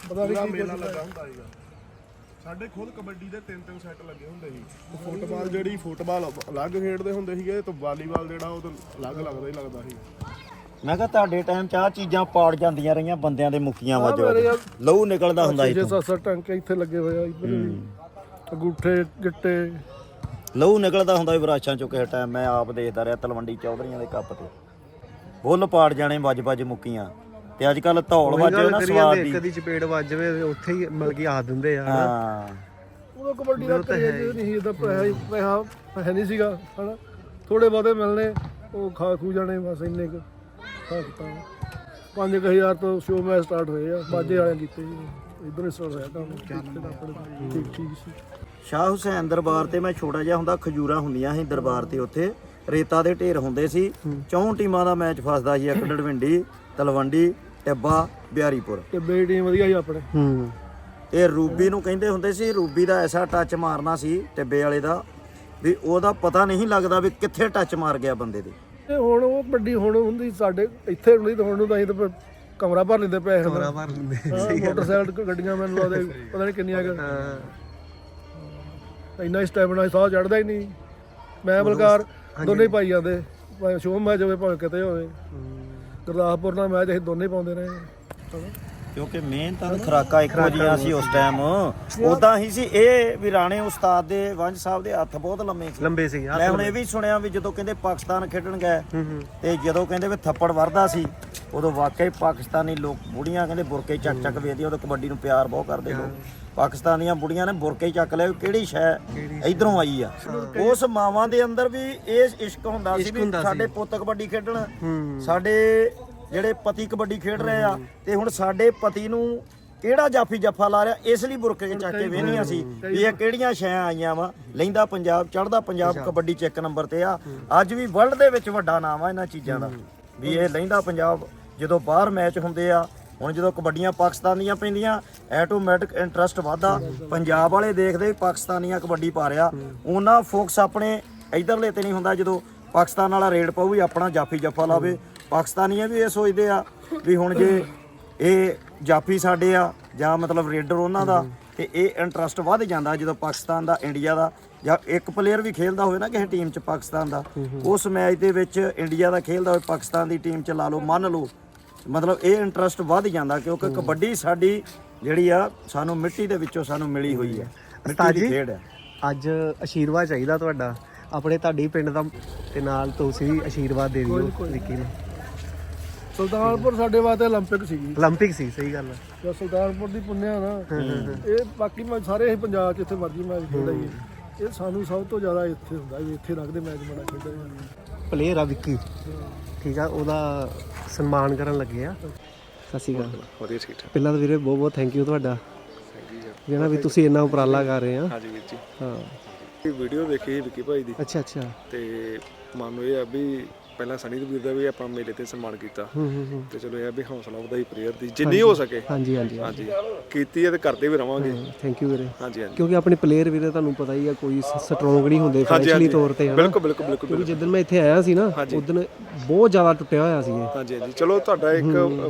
S2: ਪਤਾ ਨਹੀਂ ਕੀ
S4: ਮੇਲਾ ਲੱਗਾ ਹੁੰਦਾ ਸੀਗਾ। ਸਾਡੇ ਖੁਦ ਕਬੱਡੀ ਦੇ ਤਿੰਨ ਤਿੰਨ ਸੈੱਟ ਲੱਗੇ ਹੁੰਦੇ ਸੀ। ਫੁੱਟਬਾਲ ਜਿਹੜੀ ਫੁੱਟਬਾਲ ਅਲੱਗ ਖੇਡਦੇ ਹੁੰਦੇ ਸੀਗੇ ਤੇ ਵਾਲੀਬਾਲ ਜਿਹੜਾ ਉਹ ਤਾਂ ਅਲੱਗ ਲੱਗਦਾ ਹੀ ਲੱਗਦਾ ਸੀ।
S1: ਮੈਂ ਕਿਹਾ ਤੁਹਾਡੇ ਟਾਈਮ 'ਚ ਆ ਚੀਜ਼ਾਂ ਪਾੜ ਜਾਂਦੀਆਂ ਰਹੀਆਂ ਬੰਦਿਆਂ ਦੇ ਮੁੱਕੀਆਂ ਵਜੋਂ। ਲਹੂ ਨਿਕਲਦਾ ਹੁੰਦਾ ਸੀ
S2: ਟੰਕੇ ਇੱਥੇ ਲੱਗੇ ਹੋਏ ਆ ਇੱਧਰ ਵੀ। ਅੰਗੂਠੇ ਗਿੱਟੇ।
S1: ਲਹੂ ਨਿਕਲਦਾ ਹੁੰਦਾ ਵਿਰਾਸ਼ਾਂ ਚੋਂ ਕਿਸੇ ਟਾਈਮ ਮੈਂ ਆਪ ਦੇਖਦਾ ਰਿਹਾ ਤਲਵੰਡੀ ਚੌਧਰੀਆਂ ਦੇ ਕੱਪ ਤੇ। ਬੁੱਲ ਪਾੜ ਜਾਣੇ ਵੱਜ ਵੱਜ ਮੁੱਕੀਆਂ। ਤੇ ਅੱਜ ਕੱਲ ਧੌਲ ਵੱਜੇ ਨਾ ਸਵਾਦ ਦੀ।
S3: ਕਦੀ ਚਪੇੜ ਵੱਜ ਜਾਵੇ ਉੱਥੇ ਹੀ ਮਿਲ ਕੇ ਆ ਦਿੰਦੇ ਆ
S1: ਹਾਂ।
S2: ਉਦੋਂ ਕਬੱਡੀ ਦਾ ਕਰੇਜ ਨਹੀਂ ਇਹਦਾ ਪੈਸਾ ਹੀ- ਪੈਸਾ ਪੈਸਾ ਨਹੀਂ ਸੀਗਾ ਹਨਾ? ਥੋੜੇ ਬਹੁਤੇ ਮਿਲਨੇ ਉਹ ਖਾ ਖੂ ਜਾਣੇ ਬਸ ਇੰਨੇ ਕੁ ਸਕਤਾ 5000 ਤੋਂ ਸ਼ੋ ਮੈਚ ਸਟਾਰਟ ਹੋਏ ਆ ਬਾਜੇ ਵਾਲਿਆਂ ਕੀਤੇ ਇਧਰ ਠੀਕ ਠੀਕ ਸੀ।
S1: ਸ਼ਾਹ ਹੁਸੈਨ ਦਰਬਾਰ ਤੇ ਮੈਂ ਛੋਟਾ ਜਿਹਾ ਹੁੰਦਾ ਖਜੂਰਾ ਹੁੰਦੀਆਂ ਸੀ ਦਰਬਾਰ ਤੇ ਉੱਥੇ। ਰੇਤਾ ਦੇ ਢੇਰ ਹੁੰਦੇ ਸੀ। ਚੌਂ ਟੀਮਾਂ ਦਾ ਮੈਚ ਫਸਦਾ ਸੀ ਇੱਕ ਡੜਵਿੰਡੀ ਤਲਵੰਡੀ ਟਿੱਬਾ ਬਿਹਾਰੀਪੁਰ।
S2: ਤੇ ਬੇ ਟੀਮ ਵਧੀਆ ਸੀ ਆਪਣੇ।
S3: ਹੂੰ।
S1: ਇਹ ਰੂਬੀ ਨੂੰ ਕਹਿੰਦੇ ਹੁੰਦੇ ਸੀ ਰੂਬੀ ਦਾ ਐਸਾ ਟੱਚ ਮਾਰਨਾ ਸੀ ਟਿੱਬੇ ਵਾਲੇ ਦਾ ਵੀ ਉਹਦਾ ਪਤਾ ਨਹੀਂ ਲੱਗਦਾ ਵੀ ਕਿੱਥੇ ਟੱਚ ਮਾਰ ਗਿਆ ਬੰਦੇ ਦੇ।
S2: ਤੇ ਹੁਣ ਉਹ ਕਬੱਡੀ ਹੁਣ ਹੁੰਦੀ ਸਾਡੇ ਇੱਥੇ ਹੁੰਦੀ ਤਾਂ ਹੁਣ ਨੂੰ ਤਾਂ ਅਸੀਂ ਤਾਂ ਕਮਰਾ ਭਰ ਲੈਂਦੇ ਪੈਸੇ ਦਾ
S3: ਕਮਰਾ ਭਰ ਲੈਂਦੇ
S2: ਮੋਟਰਸਾਈਕਲ ਗੱਡੀਆਂ ਮੈਨੂੰ ਲੱਗਦਾ ਪਤਾ ਨਹੀਂ ਕਿੰਨੀਆਂ ਕੁ।
S3: ਹਾਂ।
S2: ਇੰਨਾ ਸਟੈਮਿਨਾ ਸਾਹ ਚੜਦਾ ਹੀ ਨਹੀਂ। ਮੈਂ ਬਲਕਾਰ ਦੋਨੇ ਹੀ ਪਾਈ ਜਾਂਦੇ। ਭਾਵੇਂ ਸ਼ੋਅ ਮੈਚ ਹੋਵੇ ਭਾਵੇਂ ਕਿਤੇ ਹੋਵੇ। ਗੁਰਦਾਸਪੁਰ ਨਾਲ ਮੈਚ ਅਸੀਂ ਦੋਨੇ ਹੀ ਪਾਉਂਦੇ ਰਹੇ।
S1: ਕਿਉਂਕਿ ਮਿਹਨਤਾਂ ਤੇ ਖਰਾਕਾਂ ਇੱਕੋ ਜੀਆਂ ਸੀ ਉਸ ਟਾਈਮ ਉਦਾਂ ਹੀ ਸੀ ਇਹ ਵੀ ਰਾਣੇ ਉਸਤਾਦ ਦੇ ਵੰਜ ਸਾਹਿਬ ਦੇ ਹੱਥ ਬਹੁਤ ਲੰਮੇ ਸੀ।
S3: ਲੰਬੇ ਸੀ
S1: ਮੈਂ ਹੁਣ ਇਹ ਵੀ ਸੁਣਿਆ ਵੀ ਜਦੋਂ ਕਹਿੰਦੇ ਪਾਕਿਸਤਾਨ ਖੇਡਣ ਗਏ ਤੇ ਜਦੋਂ ਕਹਿੰਦੇ ਵੀ ਥੱਪੜ ਵਰਦਾ ਸੀ ਉਦੋਂ ਵਾਕਈ ਪਾਕਿਸਤਾਨੀ ਲੋਕ ਬੁੜੀਆਂ ਕਹਿੰਦੇ ਬੁਰਕੇ ਚੱਕ ਚੱਕ ਵੇਚਦੀਆਂ ਉਦੋਂ ਕਬੱਡੀ ਨੂੰ ਪਿਆਰ ਬਹੁਤ ਕਰਦੇ ਲੋਕ। ਪਾਕਿਸਤਾਨੀਆਂ ਬੁੜੀਆਂ ਨੇ ਬੁਰਕੇ ਚੱਕ ਲਏ ਕਿਹੜੀ ਸ਼ੈ ਇਧਰੋਂ ਆਈ ਆ। ਉਸ ਮਾਵਾਂ ਦੇ ਅੰਦਰ ਵੀ ਇਹ ਇਸ਼ਕ ਹੁੰਦਾ ਸੀ ਵੀ ਸਾਡੇ ਪੁੱਤ ਕਬੱਡੀ ਖੇਡਣ ਸਾਡੇ ਜਿਹੜੇ ਪਤੀ ਕਬੱਡੀ ਖੇਡ ਰਹੇ ਆ ਤੇ ਹੁਣ ਸਾਡੇ ਪਤੀ ਨੂੰ ਕਿਹੜਾ ਜਾਫੀ ਜੱਫਾ ਲਾ ਰਿਹਾ? ਇਸ ਲਈ ਬੁਰਕੇ ਚੱਕ ਕੇ ਵੇਹਨੀਆਂ ਸੀ ਵੀ ਇਹ ਕਿਹੜੀਆਂ ਸ਼ੈਆਂ ਆਈਆਂ ਵਾ? ਲੈਂਦਾ ਪੰਜਾਬ ਚੜਦਾ ਪੰਜਾਬ ਕਬੱਡੀ ਚ ਇੱਕ ਨੰਬਰ ਤੇ ਆ। ਅੱਜ ਵੀ ਵਰਲਡ ਦੇ ਵਿੱਚ ਵੱਡਾ ਨਾਮ ਆ ਇਹਨਾਂ ਚੀਜ਼ਾਂ ਦਾ। ਵੀ ਇਹ ਲੈਂਦਾ ਪੰਜਾਬ ਜਦੋਂ ਬਾਹਰ ਮੈਚ ਹੁੰਦੇ ਆ ਹੁਣ ਜਦੋਂ ਕਬੱਡੀਆਂ ਪਾਕਿਸਤਾਨ ਦੀਆਂ ਪੈਂਦੀਆਂ ਆਟੋਮੈਟਿਕ ਇੰਟਰਸਟ ਵਧਦਾ। ਪੰਜਾਬ ਵਾਲੇ ਦੇਖਦੇ ਪਾਕਿਸਤਾਨੀਆਂ ਕਬੱਡੀ ਪਾ ਰਿਆ ਉਹਨਾਂ ਫੋਕਸ ਆਪਣੇ ਇਧਰਲੇ ਤੇ ਨਹੀਂ ਹੁੰਦਾ ਜਦੋਂ ਪਾਕਿਸਤਾਨ ਵਾਲਾ ਰੇਡ ਪਾਉ ਵੀ ਆਪਣਾ ਜਾਫੀ ਜੱਫਾ ਲਾਵੇ। ਪਾਕਿਸਤਾਨੀਆਂ ਵੀ ਇਹ ਸੋਚਦੇ ਆ ਵੀ ਹੁਣ ਜੇ ਇਹ ਜਾਫੀ ਸਾਡੇ ਆ ਜਾਂ ਮਤਲਬ ਰੇਡਰ ਉਹਨਾਂ ਦਾ ਤੇ ਇਹ ਇੰਟਰਸਟ ਵੱਧ ਜਾਂਦਾ ਜਦੋਂ ਪਾਕਿਸਤਾਨ ਦਾ ਇੰਡੀਆ ਦਾ ਜਾਂ ਇੱਕ ਪਲੇਅਰ ਵੀ ਖੇਲਦਾ ਹੋਵੇ ਨਾ ਕਿਸੇ ਟੀਮ 'ਚ ਪਾਕਿਸਤਾਨ ਦਾ ਉਸ ਮੈਚ ਦੇ ਵਿੱਚ ਇੰਡੀਆ ਦਾ ਖੇਲਦਾ ਹੋਵੇ ਪਾਕਿਸਤਾਨ ਦੀ ਟੀਮ 'ਚ ਲਾ ਲਓ ਮੰਨ ਲਓ ਮਤਲਬ ਇਹ ਇੰਟਰਸਟ ਵੱਧ ਜਾਂਦਾ ਕਿਉਂਕਿ ਕਬੱਡੀ ਸਾਡੀ ਜਿਹੜੀ ਆ ਸਾਨੂੰ ਮਿੱਟੀ ਦੇ ਵਿੱਚੋਂ ਸਾਨੂੰ ਮਿਲੀ ਹੋਈ ਹੈ ਮਿੱਟੀ ਦੀ। ਖੇਡ ਹੈ
S3: ਅੱਜ ਆਸ਼ੀਰਵਾਦ ਚਾਹੀਦਾ ਤੁਹਾਡਾ ਆਪਣੇ ਤੁਹਾਡੇ ਪਿੰਡ ਦਾ ਤੇ ਨਾਲ ਤੁਸੀਂ ਆਸ਼ੀਰਵਾਦ ਦੇ ਦਿਓ ਵਿੱਕੀ ਨੂੰ
S2: ਸੁਲਤਾਨਪੁਰ ਸਾਡੇ ਵਾਸਤੇ 올림픽 ਸੀਗੀ
S3: 올림픽 ਸੀ ਸਹੀ ਗੱਲ ਹੈ
S2: ਜਾਂ ਸੁਲਤਾਨਪੁਰ ਦੀ ਪੁੰਨਿਆ ਨਾ ਇਹ ਬਾਕੀ ਮੈਂ ਸਾਰੇ ਹੀ ਪੰਜਾਬ 'ਚ ਜਿੱਥੇ ਮਰਜ਼ੀ ਮੈਚ ਖੇਡਾਈਏ ਇਹ ਸਾਨੂੰ ਸਭ ਤੋਂ ਜ਼ਿਆਦਾ ਇੱਥੇ ਹੁੰਦਾ ਵੀ ਇੱਥੇ ਲੱਗਦੇ ਮੈਚ ਬੜਾ ਖੇਡਿਆ ਜਾਂਦਾ
S3: ਪਲੇਅਰ ਆ ਵਿੱਕੀ ਠੀਕ ਆ ਉਹਦਾ ਸਨਮਾਨ ਕਰਨ ਲੱਗੇ ਆ ਸਤਿ ਸ਼੍ਰੀ ਅਕਾਲ
S6: ਵਧੀਆ ਠੀਕ ਠਾਕ
S3: ਪਹਿਲਾਂ ਤਾਂ ਵੀਰੇ ਬਹੁਤ ਬਹੁਤ ਥੈਂਕ ਯੂ ਤੁਹਾਡਾ ਜਿਹੜਾ ਵੀ ਤੁਸੀਂ ਇੰਨਾ ਉਪਰਾਲਾ ਕਰ ਰਹੇ ਆ
S6: ਹਾਂਜੀ ਵੀਰ ਜੀ
S3: ਹਾਂ
S6: ਇਹ ਵੀਡੀਓ ਦੇਖੀ ਸੀ ਵਿੱਕੀ ਭਾਈ ਦੀ
S3: ਅੱਛਾ ਅੱਛਾ
S6: ਤੇ ਮਨ ਨੂੰ ਇਹ ਆ ਵੀ ਪਹਿਲਾਂ ਸਨੀ ਦੇ ਵੀਰ ਦਾ ਵੀ ਆਪਾਂ ਮੇਲੇ ਤੇ ਸਨਮਾਨ ਕੀਤਾ। ਤੇ ਚਲੋ ਇਹ ਆ ਵੀ ਹੌਸਲਾ ਵਧਾਈ ਪਲੇਅਰ ਦੀ ਜਿੰਨੀ ਹੋ ਸਕੇ।
S3: ਹਾਂਜੀ ਹਾਂਜੀ ਹਾਂਜੀ।
S6: ਕੀਤੀ ਹੈ ਤੇ ਕਰਦੇ ਵੀ ਰਵਾਂਗੇ।
S3: ਥੈਂਕ ਯੂ ਵੀਰੇ।
S6: ਹਾਂਜੀ ਹਾਂਜੀ।
S3: ਕਿਉਂਕਿ ਆਪਣੇ ਪਲੇਅਰ ਵੀਰੇ ਤੁਹਾਨੂੰ ਪਤਾ ਹੀ ਆ ਕੋਈ ਸਟਰੋਂਗ ਨਹੀਂ ਹੁੰਦੇ ਫਾਈਨੈਂਸ਼ਲੀ ਤੌਰ ਤੇ
S6: ਬਿਲਕੁਲ ਬਿਲਕੁਲ ਬਿਲਕੁਲ
S3: ਕਿਉਂਕਿ ਜਦੋਂ ਮੈਂ ਇੱਥੇ ਆਇਆ ਸੀ ਨਾ ਉਦੋਂ ਬਹੁਤ ਜ਼ਿਆਦਾ ਟੁੱਟਿਆ ਹੋਇਆ ਸੀ
S6: ਹਾਂਜੀ ਹਾਂਜੀ। ਚਲੋ ਤੁਹਾਡਾ ਇੱਕ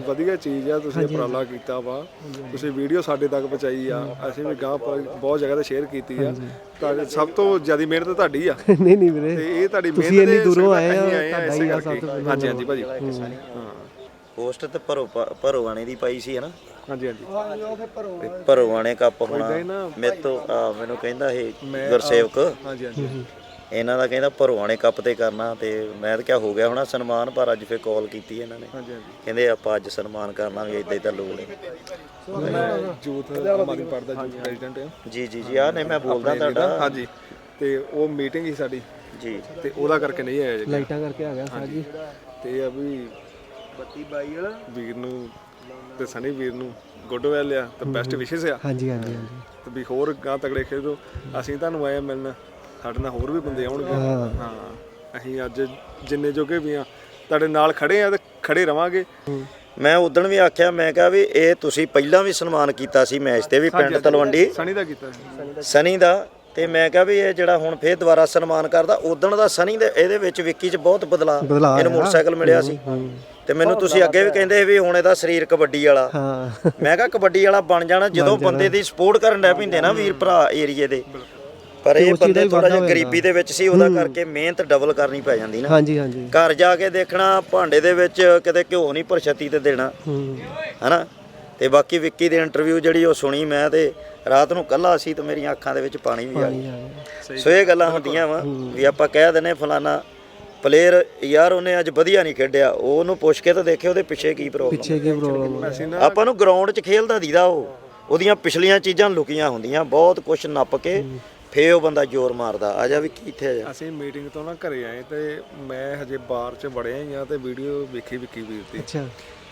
S6: ਵਧੀਆ ਚੀਜ਼ ਆ ਤੁਸੀਂ ਉਪਰਾਲਾ ਕੀਤਾ ਵਾ। ਤੁਸੀਂ ਵੀਡੀਓ ਸਾਡੇ ਤੱਕ ਪਹੁੰਚਾਈ ਆ। ਅਸੀਂ ਵੀ ਗਾਂ ਬਹੁਤ ਜਗ੍ਹਾ ਤੇ ਸ਼ੇਅਰ ਕੀਤੀ ਆ। ਤਾਂ ਸਭ ਤੋਂ ਜ਼ਿਆਦਾ ਮਿਹਨਤ ਤੁਹਾਡੀ ਆ।
S3: ਨਹੀਂ ਨਹੀਂ ਵੀਰੇ।
S6: ਤੇ ਇਹ ਤੁਹਾਡੀ
S3: ਤੁਸੀਂ
S6: ਮਿਹਨਤ
S3: ਇੰਨੀ
S6: ਦੇ
S3: ਦੂਰੋਂ ਆਏ ਆ, ਤੁਹਾਡਾ ਆ।
S6: ਕਰਕੇ।
S3: ਤੋਂ
S6: ਹਾਂਜੀ ਹਾਂਜੀ ਭਾਜੀ। ਹਾਂ।
S1: ਪੋਸਟ ਤੇ ਭਰੋ ਭਰੋਵਾਣੇ ਦੀ ਪਾਈ ਸੀ ਹਨਾ
S6: ਹਾਂਜੀ ਹਾਂਜੀ।
S1: ਵੀ ਭਰੋਵਾਣੇ ਕੱਪ ਹੋਣਾ। ਮੇਰੇ ਤੋਂ ਆ, ਮੈਨੂੰ ਕਹਿੰਦਾ ਇਹ ਗੁਰਸੇਵਕ।
S6: ਹਾਂਜੀ ਹਾਂਜੀ।
S1: ਇਹਨਾਂ ਦਾ ਕਹਿੰਦਾ ਭਰੋਵਾਣੇ ਕੱਪ ਤੇ ਕਰਨਾ ਤੇ ਮੈਂ ਤਾਂ ਕਿਹਾ ਹੋ ਗਿਆ ਹੋਣਾ ਸਨਮਾਨ ਪਰ ਅੱਜ ਫੇਰ ਕਾਲ ਕੀਤੀ ਇਹਨਾਂ ਨੇ।
S6: ਹਾਂਜੀ ਹਾਂਜੀ।
S1: ਕਹਿੰਦੇ ਆਪਾਂ ਅੱਜ ਸਨਮਾਨ ਕਰਨਾ ਵੀ ਇਦਾਂ ਇਦਾਂ ਲੋੜ ਹੈ।
S6: ਮੈਂ ਪਾਰਟੀ ਦਾ ਪ੍ਰੈਜ਼ੀਡੈਂਟ ਹਾਂ
S1: ਜੀ ਜੀ ਜੀ। ਆ ਨੇ ਮੈਂ ਬੋਲਦਾ ਤੁਹਾਡਾ।
S6: ਹਾਂਜੀ। ਤੇ ਉਹ ਮੀਟਿੰਗ ਹੀ ਸਾਡੀ।
S1: ਜੀ।
S6: ਤੇ ਉਹਦਾ ਕਰਕੇ ਨਹੀਂ ਆਇਆ ਜੀ।
S3: ਲਾਈਟਾਂ ਕਰਕੇ ਆ ਗਿਆ ਸਾਹ ਜੀ।
S6: ਤੇ ਇਹ ਆ ਵੀ ਬੱਤੀ ਬਾਈ ਵਾਲਾ। ਵੀਰ ਨੂੰ ਤੇ ਸਨੀ ਵੀਰ ਨੂੰ ਗੁੱਡ ਵੈਲ ਆ ਤੇ ਬੈਸਟ ਵਿਸ਼ੇਸ ਆ।
S3: ਹਾਂਜੀ ਹਾਂਜੀ ਹਾਂਜੀ।
S6: ਤੇ ਵੀ ਹੋਰ ਗਾਂ ਤਗੜੇ ਖੇਡੋ। ਅਸੀਂ ਤੁਹਾਨੂੰ ਆਏ ਮਿਲਣ। ਸਾਡੇ ਨਾਲ ਹੋਰ ਵੀ ਬੰਦੇ ਆਉਣਗੇ। ਹਾਂ। ਅਸੀਂ ਅੱਜ ਜਿੰਨੇ ਜੋਗੇ ਵੀ ਆ ਤੁਹਾਡੇ ਨਾਲ ਖੜੇ ਆ ਤੇ ਖੜੇ ਰਵਾਂਗੇ।
S1: ਮੈਂ ਉਦੋਂ ਵੀ ਆਖਿਆ ਮੈਂ ਕਿਹਾ ਵੀ ਇਹ ਤੁਸੀਂ ਪਹਿਲਾਂ ਵੀ ਸਨਮਾਨ ਕੀਤਾ ਸੀ ਮੈਚ ਤੇ ਵੀ ਪਿੰਡ ਤਲਵੰਡੀ।
S6: ਸਨੀ ਦਾ ਕੀਤਾ ਸੀ।
S1: ਸਨੀ ਦਾ ਤੇ ਮੈਂ ਕਿਹਾ ਵੀ ਇਹ ਜਿਹੜਾ ਹੁਣ ਫੇਰ ਦੁਬਾਰਾ ਸਨਮਾਨ ਕਰਦਾ ਉਦੋਂ ਦਾ ਸਨੀ ਦੇ ਇਹਦੇ ਵਿੱਚ ਵਿੱਕੀ 'ਚ ਬਹੁਤ ਬਦਲਾਅ
S3: ਬਦਲਾਅ
S1: ਇਹਨੂੰ ਮੋਟਰਸਾਈਕਲ ਮਿਲਿਆ ਸੀ। ਤੇ ਮੈਨੂੰ ਤੁਸੀਂ ਅੱਗੇ ਵੀ ਕਹਿੰਦੇ ਵੀ ਹੁਣ ਇਹਦਾ ਸਰੀਰ ਕਬੱਡੀ ਵਾਲਾ।
S3: ਹਾਂ।
S1: ਮੈਂ ਕਿਹਾ ਕਬੱਡੀ ਵਾਲਾ ਬਣ ਜਾਣਾ ਜਦੋਂ ਬੰਦੇ ਦੀ ਸਪੋਰਟ ਕਰਨ ਲੱਗ ਪੈਂਦੇ ਨਾ ਵੀਰ ਭਰਾ ਏਰੀਏ ਦੇ। ਪਰ ਇਹ ਬੰਦੇ ਥੋੜਾ ਜਿਹਾ ਗਰੀਬੀ ਦੇ ਵਿੱਚ ਸੀ ਉਹਦਾ ਕਰਕੇ ਮਿਹਨਤ ਡਬਲ ਕਰਨੀ ਪੈ ਜਾਂਦੀ ਨਾ।
S3: ਹਾਂਜੀ ਹਾਂਜੀ।
S1: ਘਰ ਜਾ ਕੇ ਦੇਖਣਾ ਭਾਂਡੇ ਦੇ ਵਿੱਚ ਕਿਤੇ ਘਿਓ ਨਹੀਂ ਪਰਛਤੀ ਤੇ ਦੇਣਾ।
S3: ਹੂੰ।
S1: ਹਨਾ? ਤੇ ਬਾਕੀ ਵਿੱਕੀ ਦੀ ਇੰਟਰਵਿਊ ਜਿਹੜੀ ਉਹ ਸੁਣੀ ਮੈਂ ਤੇ ਰਾਤ ਨੂੰ ਕੱਲਾ ਸੀ ਤੇ ਮੇਰੀਆਂ ਅੱਖਾਂ ਦੇ ਵਿੱਚ ਪਾਣੀ ਵੀ ਆ ਗਿਆ। ਸੋ ਇਹ ਗੱਲਾਂ ਹੁੰਦੀਆਂ ਵਾ ਵੀ ਆਪਾਂ ਕਹਿ ਦਿੰਨੇ ਫਲਾਨਾ ਪਲੇਅਰ ਯਾਰ ਉਹਨੇ ਅੱਜ ਵਧੀਆ ਨਹੀਂ ਖੇਡਿਆ ਉਹਨੂੰ ਪੁੱਛ ਕੇ ਤਾਂ ਦੇਖੇ ਉਹਦੇ ਪਿੱਛੇ ਕੀ ਪ੍ਰੋਬਲਮ
S3: ਪਿੱਛੇ ਕੀ ਪ੍ਰੋਬਲਮ
S1: ਆਪਾਂ ਨੂੰ ਗਰਾਊਂਡ 'ਚ ਖੇਲਦਾ ਦੀਦਾ ਉਹ। ਉਹਦੀਆਂ ਪਿਛਲੀਆਂ ਚੀਜ਼ਾਂ ਲੁਕੀਆਂ ਹੁੰਦੀਆਂ ਬਹੁਤ ਕੁਝ ਨੱਪ ਕੇ ਫੇ ਉਹ ਬੰਦਾ ਜ਼ੋਰ ਮਾਰਦਾ। ਆ ਜਾ ਵੀ ਕਿੱਥੇ ਆ ਜਾ।
S6: ਅਸੀਂ ਮੀਟਿੰਗ ਤੋਂ ਨਾ ਘਰੇ ਆਏ ਤੇ ਮੈਂ ਹਜੇ ਬਾਹਰ 'ਚ ਵੜਿਆ ਹੀ ਆ ਤੇ ਵੀਡੀਓ ਵੇਖੀ ਵਿੱਕੀ ਵੀਰ ਦੀ।
S3: ਅੱਛਾ।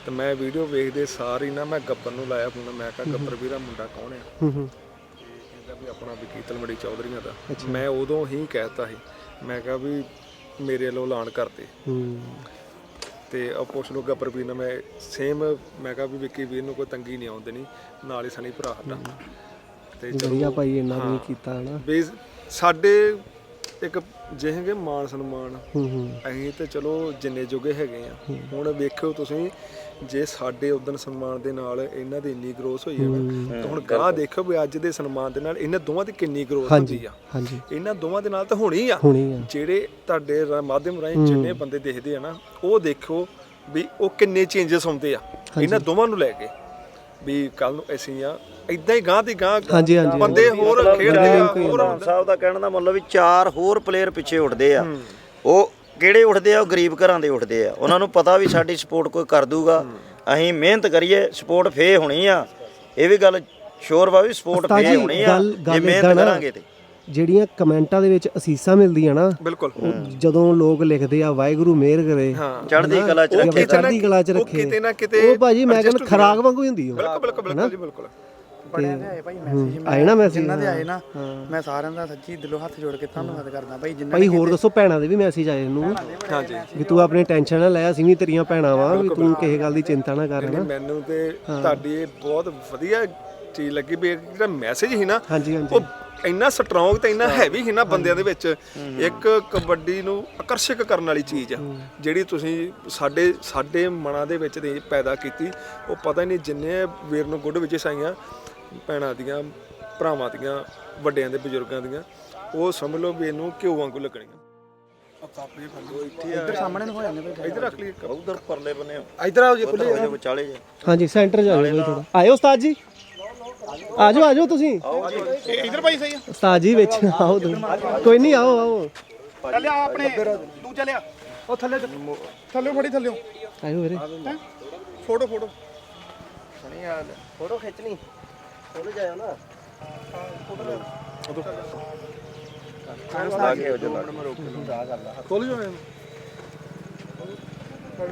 S6: ਤੇ ਮੈਂ ਵੀਡੀਓ ਵੇਖਦੇ ਸਾਰ ਹੀ ਨਾ ਮੈਂ ਗੱਬਰ ਨੂੰ ਲਾਇਆ ਫੋਨ ਮੈਂ ਕਿਹਾ ਗੱਬਰ ਵੀਰਾ ਮੁੰਡਾ ਕੌਣ ਆ?
S3: ਹੂੰ ਹੂੰ।
S6: ਕਹਿੰਦਾ ਵੀ ਆਪਣਾ ਵਿਕੀ ਤਲਮੜੀ ਚੌਧਰੀਆਂ ਦਾ। ਮੈਂ ਉਦੋਂ ਹੀ ਕਹਿਤਾ ਸੀ। ਮੈਂ ਕਿਹਾ ਵੀ ਮੇਰੇ ਵੱਲੋਂ ਐਲਾਨ ਕਰਤੇ
S3: ਹੂੰ।
S6: ਤੇ ਉਹ ਪੁੱਛ ਲੋ ਗੱਬਰ ਵੀਰ ਨੇ ਮੈਂ ਸੇਮ ਮੈਂ ਕਿਹਾ ਵੀ ਵਿੱਕੀ ਵੀਰ ਨੂੰ ਕੋਈ ਤੰਗੀ ਨਹੀਂ ਆਉਂਦੀ ਨਹੀਂ ਨਾਲ ਹੀ ਸਣੀ ਭਰਾ ਸਾਡਾ। ਤੇ
S3: ਵਧੀਆ ਭਾਈ ਇੰਨਾ ਵੀ ਕੀਤਾ ਹਨਾ।
S6: ਵੀ ਸਾਡੇ ਇੱਕ ਜਿਹੇਗੇ ਮਾਨ ਸਨਮਾਨ।
S3: ਹੂੰ ਹੂੰ।
S6: ਅਸੀਂ ਤੇ ਚਲੋ ਜਿੰਨੇ ਜੋਗੇ ਹੈਗੇ ਆ। ਹੁਣ ਵੇਖਿਓ ਤੁਸੀਂ ਜੇ ਸਾਡੇ ਉਦਨ ਸਨਮਾਨ ਦੇ ਨਾਲ ਇਹਨਾਂ ਦੀ ਇੰਨੀ ਗਰੋਥ ਹੋਈ ਹੈ ਨਾ ਤਾਂ ਹੁਣ ਗਾਂ ਦੇਖੋ ਵੀ ਅੱਜ ਦੇ ਸਨਮਾਨ ਦੇ ਨਾਲ ਇਹਨਾਂ ਦੋਵਾਂ ਦੀ ਕਿੰਨੀ ਗਰੋਥ ਹੁੰਦੀ ਆ।
S3: ਹਾਂਜੀ।
S6: ਇਹਨਾਂ ਦੋਵਾਂ ਦੇ ਨਾਲ ਤਾਂ ਹੋਣੀ ਆ।
S3: ਹੁਣੀ ਆ।
S6: ਜਿਹੜੇ ਤੁਹਾਡੇ ਰਾ- ਮਾਧਿਅਮ ਰਾਹੀਂ ਜਿੰਨੇ ਬੰਦੇ ਦੇਖਦੇ ਆ ਨਾ ਉਹ ਦੇਖੋ ਵੀ ਉਹ ਕਿੰਨੇ ਚੇਂਜਸ ਹੁੰਦੇ ਆ। ਇਹਨਾਂ ਦੋਵਾਂ ਨੂੰ ਲੈ ਕੇ। ਵੀ ਕੱਲ ਨੂੰ ਅਸੀਂ ਆ ਇਦਾਂ ਹੀ ਗਾਂ ਦੀ ਗਾਂ
S3: ਹਾਂਜੀ, ਹਾਂਜੀ।
S6: ਬੰਦੇ ਹੋਰ ਖੇਡਦੇ ਆ ਹੋਰ
S1: ਸਾਹਿਬ ਦਾ ਕਹਿਣ ਦਾ ਮਤਲਬ ਵੀ ਚਾਰ ਹੋਰ ਪਲੇਅਰ ਪਿੱਛੇ ਉੱਠਦੇ ਆ। ਉਹ ਕਿਹੜੇ ਉੱਠਦੇ ਆ? ਉਹ ਗਰੀਬ ਘਰਾਂ ਦੇ ਉੱਠਦੇ ਆ। ਉਹਨਾਂ ਨੂੰ ਪਤਾ ਵੀ ਸਾਡੀ ਸਪੋਰਟ ਕੋਈ ਕਰ ਦੂਗਾ। ਅਸੀਂ ਮਿਹਨਤ ਕਰੀਏ ਸਪੋਰਟ ਫੇ ਹੋਣੀ ਆ। ਇਹ ਵੀ ਗੱਲ ਸ਼ੋਰ ਵਾ ਵੀ ਸਪੋਰਟ ਫੇ
S3: ਜੀ,
S1: ਹੋਣੀ ਆ।
S3: ਗੱਲ-
S1: ਜੇ
S3: ਗੱਲ
S1: ਮਿਹਨਤ
S3: ਏਦਾਂ ਨਾ-
S1: ਕਰਾਂਗੇ ਤੇ।
S3: ਜਿਹੜੀਆਂ ਕਮੈਂਟਾਂ ਦੇ ਵਿੱਚ ਅਸੀਸਾਂ ਮਿਲਦੀਆਂ ਨਾ
S6: ਬਿਲਕੁਲ।
S3: ਉਹ ਜਦੋਂ ਲੋਕ ਲਿਖਦੇ ਆ ਵਾਹਿਗੁਰੂ ਮਿਹਰ ਕਰੇ।
S6: ਹਾਂ।
S1: ਚੜ੍ਹਦੀ ਕਲਾ ਚ ਰੱਖੇ।
S3: ਚੜ੍ਹਦੀ ਕਲਾ ਚ
S6: ਉਹ
S3: ਰੱਖੇ।
S6: ਕਿਤੇ ਨਾ ਕਿਤੇ
S3: ਉਹ ਭਾਜੀ ਮੈਂ
S6: adjust
S3: ਕਹਿੰਦਾ ਖਰਾਕ ਵਾਂਗੂ ਹੀ ਹੁੰਦੀ ਉਹ
S6: ਬਿਲਕੁਲ ਬਿਲਕੁਲ ਬਿਲਕੁਲ ਜੀ ਬਿਲਕੁਲ।
S7: ਬੜਿਆਂ ਦੇ ਆਏ ਭਾਈ ਮੈਸੇਜ
S3: ਆਏ ਨਾ ਮੈਸੇਜ
S7: ਜਿਨ੍ਹਾਂ ਦੇ ਆਏ ਨਾ ਮੈਂ ਸਾਰਿਆਂ ਦਾ ਸੱਚੀ ਦਿਲੋਂ ਹੱਥ ਜੋੜ ਕੇ ਧੰਨਵਾਦ ਕਰਦਾ ਭਾਈ ਜਿਨ੍ਹਾਂ
S3: ਭਾਈ ਹੋਰ ਦੱਸੋ ਭੈਣਾਂ ਦੇ ਵੀ ਮੈਸੇਜ ਆਏ ਨੂੰ
S6: ਹਾਂਜੀ।
S3: ਵੀ ਤੂੰ ਆਪਣੀ ਟੈਨਸ਼ਨ ਨਾ ਲੈ ਅਸੀਂ ਵੀ ਤੇਰੀਆਂ ਭੈਣਾਂ ਵਾਂ ਵੀ ਤੂੰ ਕਿਸੇ ਗੱਲ ਦੀ ਚਿੰਤਾ ਨਾ ਕਰ ਨਾ
S6: ਮੈਨੂੰ ਤੇ ਤੁਹਾਡੀ ਇਹ ਬਹੁਤ ਵਧੀਆ ਚੀਜ਼ ਲੱਗੀ ਵੀ ਇਹ ਜਿਹੜਾ ਮੈਸੇਜ ਸੀ ਨਾ
S3: ਹਾਂਜੀ ਹਾਂਜੀ।
S6: ਉਹ ਇੰਨਾ ਸਟਰੋਂਗ ਤੇ ਇੰਨਾ ਹੈਵੀ ਸੀ ਨਾ ਬੰਦਿਆਂ ਦੇ ਵਿੱਚ ਇੱਕ ਕਬੱਡੀ ਨੂੰ ਆਕਰਸ਼ਕ ਕਰਨ ਵਾਲੀ ਚੀਜ਼ ਆ ਜਿਹੜੀ ਤੁਸੀਂ ਸਾਡੇ ਸਾਡੇ ਮਨਾਂ ਦੇ ਵਿੱਚ ਦੇ ਪੈਦਾ ਕੀਤੀ। ਉਹ ਪਤਾ ਹੀ ਨਹੀਂ ਜਿੰਨੇ ਵੀਰ ਨੂੰ ਗੁੱਡ ਵਿੱਚ ਸਾਈਆਂ ਭੈਣਾਂ ਦੀਆਂ ਭਰਾਵਾਂ ਦੀਆਂ ਵੱਡਿਆਂ ਦੇ ਬਜ਼ੁਰਗਾਂ ਦੀਆਂ ਉਹ ਸਮਝ ਲਓ ਵੀ ਇਹਨੂੰ ਘਿਓ ਵਾਂਗੂ ਲੱਗਣੀਆਂ।
S7: ਇੱਧਰ ਸਾਹਮਣੇ ਨੂੰ ਹੋ ਜਾਂਦੇ ਭਾਈ।
S6: ਇੱਧਰ ਰੱਖ ਲਈ
S1: ਉਧਰ ਪਰਲੇ ਬੰਨੇ
S7: ਇੱਧਰ ਆਓ ਜੀ
S1: ਉਧਰ ਹੋ ਜਾ ਵਿਚਾਲੇ ਜੇ
S3: ਹਾਂਜੀ ਸੈਂਟਰ ਜਾ ਜਾਓ ਥੋੜਾ ਆਇਓ ਉਸਤਾਦ ਜੀ। ਆਜੋ ਆਜੋ ਤੁਸੀਂ।
S7: ਇੱਧਰ ਭਾਈ ਸਹੀ ਆ।
S3: ਉਸਤਾਦ ਜੀ ਵਿੱਚ ਆਓ ਤੁਸੀਂ। ਕੋਈ ਨਹੀਂ ਆਓ ਆਓ।
S7: ਚੱਲਿਆ ਆਪਣੇ ਤੂੰ ਚੱਲਿਆ। ਉਹ ਥੱਲੇ ਥੱਲੇ ਫੜੀ ਥੱਲੇ
S3: ਆਇਓ ਵੀਰੇ।
S7: Photo photo.
S3: ਫੋਟੋ ਖਿੱਚਣੀ।
S1: ਹੋ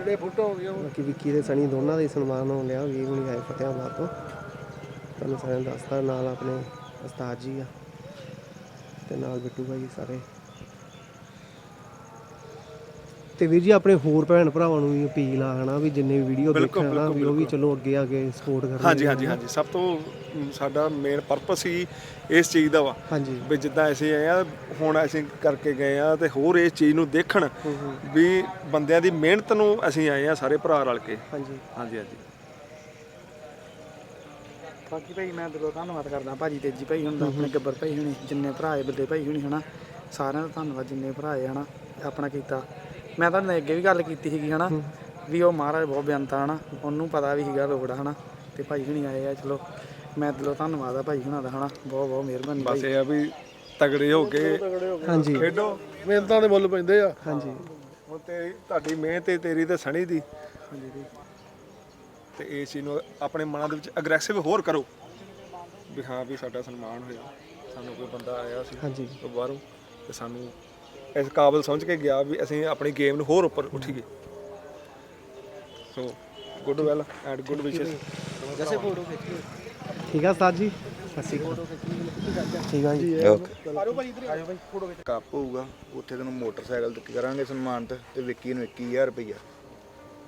S1: ਜਾ
S2: ਫੋਟੋ ਹੋ
S3: ਬਾਕੀ ਵਿੱਕੀ ਤੇ ਸਣੀ ਦੋਨਾਂ ਦੇ ਸਨਮਾਨ ਹੋਣ ਲਿਆ ਵੀਰ ਹੁਣੀ ਆਏ ਫਤਿਆਬਾਦ ਤੋਂ। ਤੁਹਾਨੂੰ ਸਾਰਿਆਂ ਨੂੰ ਦੱਸਦਾ ਨਾਲ ਆਪਣੇ ਉਸਤਾਦ ਜੀ ਆ। ਤੇ ਨਾਲ ਬਿੱਟੂ ਭਾਈ ਸਾਰੇ। ਤੇ ਵੀਰ ਜੀ ਆਪਣੇ ਹੋਰ ਭੈਣ ਭਰਾਵਾਂ ਨੂੰ ਵੀ ਅਪੀਲ ਆ ਹਨਾ ਵੀ ਜਿੰਨੇ ਵੀਡੀਓ ਦੇਖਣ ਹਨਾ ਵੀ ਉਹ ਵੀ ਚਲੋ ਅੱਗੇ ਆ ਕੇ ਸਪੋਰਟ ਕਰਨ
S6: ਹਾਂਜੀ ਹਾਂਜੀ ਹਾਂਜੀ। ਸਭ ਤੋਂ ਸਾਡਾ ਮੇਨ ਪਰਪਸ ਹੀ ਇਸ ਚੀਜ਼ ਦਾ ਵਾ
S3: ਹਾਂਜੀ।
S6: ਵੀ ਜਿੱਦਾਂ ਅਸੀਂ ਆਏ ਆ ਹੁਣ ਅਸੀਂ ਕਰਕੇ ਗਏ ਆ ਤੇ ਹੋਰ ਇਸ ਚੀਜ਼ ਨੂੰ ਦੇਖਣ ਵੀ ਬੰਦਿਆਂ ਦੀ ਮਿਹਨਤ ਨੂੰ ਅਸੀਂ ਆਏ ਆ ਸਾਰੇ ਭਰਾ ਰਲ ਕੇ।
S3: ਹਾਂਜੀ।
S6: ਹਾਂਜੀ ਹਾਂਜੀ।
S7: ਬਾਕੀ ਭਾਈ ਮੈਂ ਦਿਲੋਂ ਧੰਨਵਾਦ ਕਰਦਾ ਭਾਜੀ ਤੇਜੀ ਭਾਈ ਹੁਣ ਦਾ ਆਪਣੇ ਗੱਬਰ ਭਾਈ ਹੁਣੀ ਜਿੰਨੇ ਭਰਾ ਆਏ ਬੱਲੇ ਭਾਈ ਹੁਣੀ ਹਨਾ ਸਾਰਿਆਂ ਦਾ ਧੰਨਵਾਦ ਜਿੰਨੇ ਭਰਾ ਹਨਾ ਆਪਣਾ ਕੀਤਾ। ਮੈਂ ਤੁਹਾਡੇ ਨਾਲ ਅੱਗੇ ਵੀ ਗੱਲ ਕੀਤੀ ਸੀਗੀ ਹਨਾ ਵੀ ਉਹ ਮਹਾਰਾਜ ਬਹੁਤ ਬੇਅੰਤਾ ਹਨਾ ਉਹਨੂੰ ਪਤਾ ਵੀ ਸੀਗਾ ਲੋੜ ਹਨਾ ਤੇ ਭਾਈ ਹੁਣੀ ਆਏ ਆ ਚਲੋ ਮੈਂ ਦਿਲੋਂ ਧੰਨਵਾਦ ਆ ਭਾਈ ਹੁਣਾਂ ਦਾ ਹਨਾ ਬਹੁਤ ਬਹੁਤ ਮਿਹਰਬਾਨੀ
S6: ਬਸ ਇਹ ਆ ਵੀ ਤਗੜੇ ਹੋ ਕੇ
S3: ਹਾਂਜੀ।
S6: ਖੇਡੋ।
S2: ਮਿਹਨਤਾਂ ਦੇ ਮੁੱਲ ਪੈਂਦੇ ਆ।
S3: ਹਾਂਜੀ।
S6: ਹੁਣ ਤੇ ਤੁਹਾਡੀ ਮਿਹਨਤ ਤੇ ਤੇਰੀ ਤੇ ਸਣੀ ਦੀ। ਤੇ ਇਸ ਚੀਜ਼ ਨੂੰ ਆਪਣੇ ਮਨਾਂ ਦੇ ਵਿੱਚ ਅਗਰੈਸਿਵ ਹੋਰ ਕਰੋ। ਵੀ ਹਾਂ ਵੀ ਸਾਡਾ ਸਨਮਾਨ ਹੋਇਆ। ਸਾਨੂੰ ਕੋਈ ਬੰਦਾ ਆਇਆ ਸੀ
S3: ਹਾਂਜੀ।
S6: ਬਾਹਰੋਂ ਤੇ ਸਾਨੂੰ ਇਸ ਕਾਬਲ ਸਮਝ ਕੇ ਗਿਆ ਵੀ ਅਸੀਂ ਆਪਣੀ ਗੇਮ ਨੂੰ ਹੋਰ ਉੱਪਰ ਉੱਠੀਏ। So good well and good ਵਿਸ਼ੇਸ
S3: ਠੀਕ ਆ ਉਸਤਾਦ ਜੀ? ਅਕਾਲ। ਠੀਕ ਆ ਜੀ।
S8: ਕੱਪ ਹੋਊਗਾ ਉੱਥੇ ਤੈਨੂੰ ਮੋਟਰਸਾਈਕਲ ਤੇ ਕਰਾਂਗੇ ਸਨਮਾਨਿਤ ਤੇ ਵਿੱਕੀ ਨੂੰ 21000 ਰੁਪਈਆ।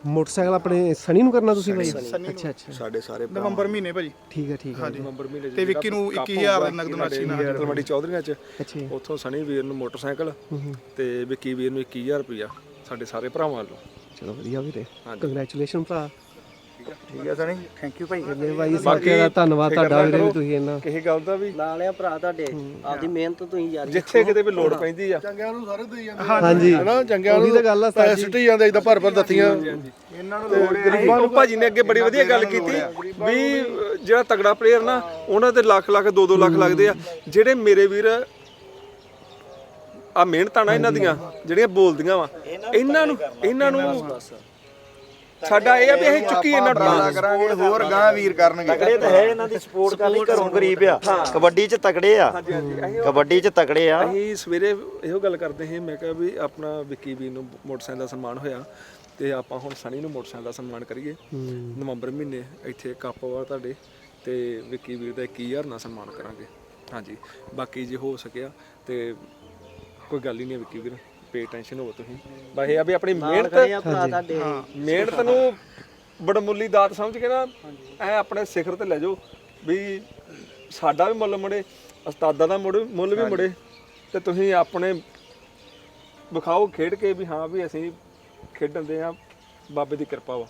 S3: ਮੋਟਰਸਾਈਕਲ ਆਪਣੇ ਸਣੀ ਨੂੰ ਕਰਨਾ ਤੁਸੀਂ ਭਾਈ ਅੱਛਾ ਅੱਛਾ।
S8: ਸਾਡੇ ਸਾਰੇ ਭਰਾ।
S7: ਨਵੰਬਰ ਮਹੀਨੇ ਭਾਜੀ।
S3: ਠੀਕ ਹੈ ਠੀਕ ਹੈ।
S6: ਨਵੰਬਰ ਮਹੀਨੇ
S7: ਤੇ ਵਿੱਕੀ ਨੂੰ 21000 ਨਗਦ ਨਾਸੀ ਨਾਲ
S6: ਤਲਵੰਡੀ ਚੌਧਰੀਆਂ ਚ
S3: ਅੱਛਾ ਜੀ।
S6: ਉੱਥੋਂ ਸਣੀ ਵੀਰ ਨੂੰ ਮੋਟਰਸਾਈਕਲ ਤੇ ਵਿੱਕੀ ਵੀਰ ਨੂੰ 21000 ਰੁਪਇਆ ਸਾਡੇ ਸਾਰੇ ਭਰਾਵਾਂ ਵੱਲੋਂ।
S3: ਚਲੋ ਵਧੀਆ ਵੀਰੇ।
S6: ਹਾਂਜੀ।
S3: ਕੰਗ੍ਰੈਚੁਲੇਸ਼ਨ ਭਰਾ।
S8: ਠੀਕ ਹੈ ਸਣੀ?
S7: ਥੈਂਕ ਯੂ ਭਾਈ।
S3: ਜੀ ਭਾਈ ਸਾਕੇ ਦਾ ਧੰਨਵਾਦ ਤੁਹਾਡਾ ਵੀਰੇ ਵੀ ਤੁਸੀਂ ਇਹਨਾਂ
S6: ਕਿਸੇ ਗੱਲ ਦਾ ਵੀ?
S9: ਨਾਲ ਆ ਭਰਾ ਤੁਹਾਡੇ। ਆਪਦੀ ਮਿਹਨਤ ਤੁਸੀਂ ਜਾਰੀ
S6: ਜਿੱਥੇ ਕਿਤੇ ਵੀ ਲੋੜ ਪੈਂਦੀ ਆ।
S2: ਚੰਗਿਆਂ ਨੂੰ ਸਾਰੇ ਦੇਈ ਜਾਂਦੇ
S3: ਹਾਂਜੀ।
S2: ਹਨਾ? ਚੰਗਿਆਂ
S3: ਉਹੀ
S2: ਨੂੰ
S3: ਤਾਂ ਗੱਲ ਆ ਉਸਤਾਦ
S2: ਪੈਸੇ ਸਿੱਟੀ ਜਾਂਦੇ ਇਦਾਂ ਭਰ ਭਰ ਦਿੱਤੀਆਂ।
S6: ਉਹ ਭਾਜੀ ਨੇ ਅੱਗੇ ਬੜੀ ਵਧੀਆ ਗੱਲ ਕੀਤੀ ਵੀ ਜਿਹੜਾ ਤਗੜਾ ਪਲੇਅਰ ਨਾ ਉਹਨਾਂ ਤੇ ਲੱਖ ਲੱਖ 2-2 ਲੱਖ ਲੱਗਦੇ ਆ। ਜਿਹੜੇ ਮੇਰੇ ਵੀਰ ਆ ਮਿਹਨਤਾਂ ਨਾ ਇਹਨਾਂ ਦੀਆਂ ਜਿਹੜੀਆਂ ਬੋਲਦੀਆਂ ਵਾ ਇਹਨਾਂ ਨੂੰ ਇਹਨਾਂ ਨੂੰ ਸਾਡਾ ਇਹ ਆ ਵੀ ਅਸੀਂ ਚੁੱਕੀ ਇਹਨਾਂ ਨੂੰ
S8: ਕਰਾਂਗੇ ਹੋਰ ਗਾਂ ਵੀਰ ਕਰਨਗੇ।
S1: ਤਗੜੇ ਤਾਂ ਹੈ ਇਹਨਾਂ ਦੀ ਸਪੋਰਟ ਕਰਨੀ ਘਰੋਂ ਗਰੀਬ ਆ। ਕਬੱਡੀ 'ਚ ਤਗੜੇ ਆ। ਕਬੱਡੀ 'ਚ ਤਗੜੇ ਆ।
S6: ਅਸੀਂ ਸਵੇਰੇ ਇਹੋ ਗੱਲ ਕਰਦੇ ਸੀ ਮੈਂ ਕਿਹਾ ਵੀ ਆਪਣਾ ਵਿੱਕੀ ਵੀਰ ਨੂੰ ਮੋਟਰਸਾਈਕਲ ਦਾ ਸਨਮਾਨ ਹੋਇਆ ਤੇ ਆਪਾਂ ਹੁਣ ਸਣੀ ਨੂੰ ਮੋਟਰਸਾਈਕਲ ਦਾ ਸਨਮਾਨ ਕਰੀਏ। ਨਵੰਬਰ ਮਹੀਨੇ ਇੱਥੇ ਕੱਪ ਵਾ ਤੁਹਾਡੇ ਤੇ ਵਿੱਕੀ ਵੀਰ ਦਾ 21000 ਨਾਲ ਸਨਮਾਨ ਕਰਾਂਗੇ। ਹਾਂਜੀ ਬਾਕੀ ਜੇ ਹੋ ਸਕਿਆ ਤੇ ਕੋਈ ਗੱਲ ਹੀ ਨਹੀਂ ਹੈ ਵਿੱਕੀ ਵੀਰ। ਪੇ ਟੈਨਸ਼ਨ ਹੋਵੋ ਤੁਸੀਂ। ਬਸ ਇਹ ਆ ਵੀ ਆਪਣੀ ਮਿਹਨਤ ਮਿਹਨਤ ਨੂੰ ਬੜਮੁੱਲੀ ਦਾਤ ਸਮਝ ਕੇ ਨਾ ਐ ਆਪਣੇ ਸਿਖਰ ਤੇ ਲੈ ਜਾਓ ਵੀ ਸਾਡਾ ਵੀ ਮੁੱਲ ਮੁੜੇ ਉਸਤਾਦਾਂ ਦਾ ਮੁੜ ਮੁੱਲ ਵੀ ਮੁੜੇ ਤੇ ਤੁਸੀਂ ਆਪਣੇ ਵਿਖਾਓ ਖੇਡ ਕੇ ਵੀ ਹਾਂ ਵੀ ਅਸੀਂ ਖੇਡਣ ਦੇ ਆ ਬਾਬੇ ਦੀ ਕਿਰਪਾ ਵਾ।